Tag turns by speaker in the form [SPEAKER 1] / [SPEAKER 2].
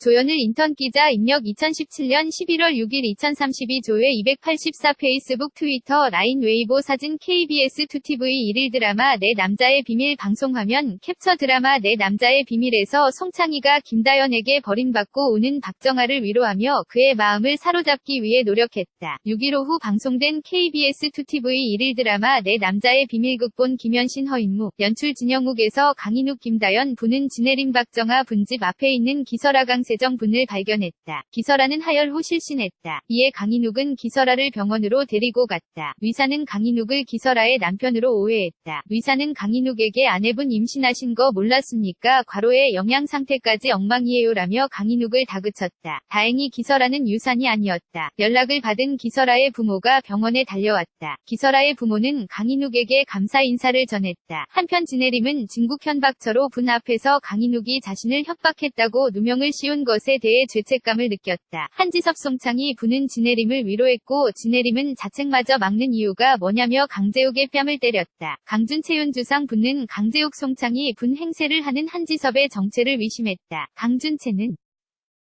[SPEAKER 1] 조현일 인턴 기자 입력 2017년 11월 6일 2032 조회 284 페이스북 트위터 라인 웨이보 사진 KBS 2TV 1일 드라마 내 남자의 비밀 방송화면 캡처 드라마 내 남자의 비밀에서 송창희가 김다연에게 버림받고 오는 박정아를 위로하며 그의 마음을 사로잡기 위해 노력했다. 6일 오후 방송된 KBS 2TV 1일 드라마 내 남자의 비밀 극본 김현신 허인무 연출 진영욱에서 강인욱 김다연 분은 진해림 박정아 분집 앞에 있는 기설아 강 세정 분을 발견했다. 기설아는 하열 후 실신했다. 이에 강인욱은 기설아를 병원으로 데리고 갔다. 의사는 강인욱을 기설아의 남편으로 오해했다. 의사는 강인욱에게 아내분 임신하신 거 몰랐습니까? 과로의 영양 상태까지 엉망이에요라며 강인욱을 다그쳤다. 다행히 기설아는 유산이 아니었다. 연락을 받은 기설아의 부모가 병원에 달려왔다. 기설아의 부모는 강인욱에게 감사 인사를 전했다. 한편 진해림은 진국 현박처로 분 앞에서 강인욱이 자신을 협박했다고 누명을 씌운 것에 대해 죄책감을 느꼈다. 한지섭 송창이 분은 진해림을 위로했고 진해림은 자책마저 막는 이유가 뭐냐며 강재욱의 뺨을 때렸다. 강준 채윤 주상 분은 강재욱 송창이 분 행세를 하는 한지섭의 정체를 의심했다. 강준채는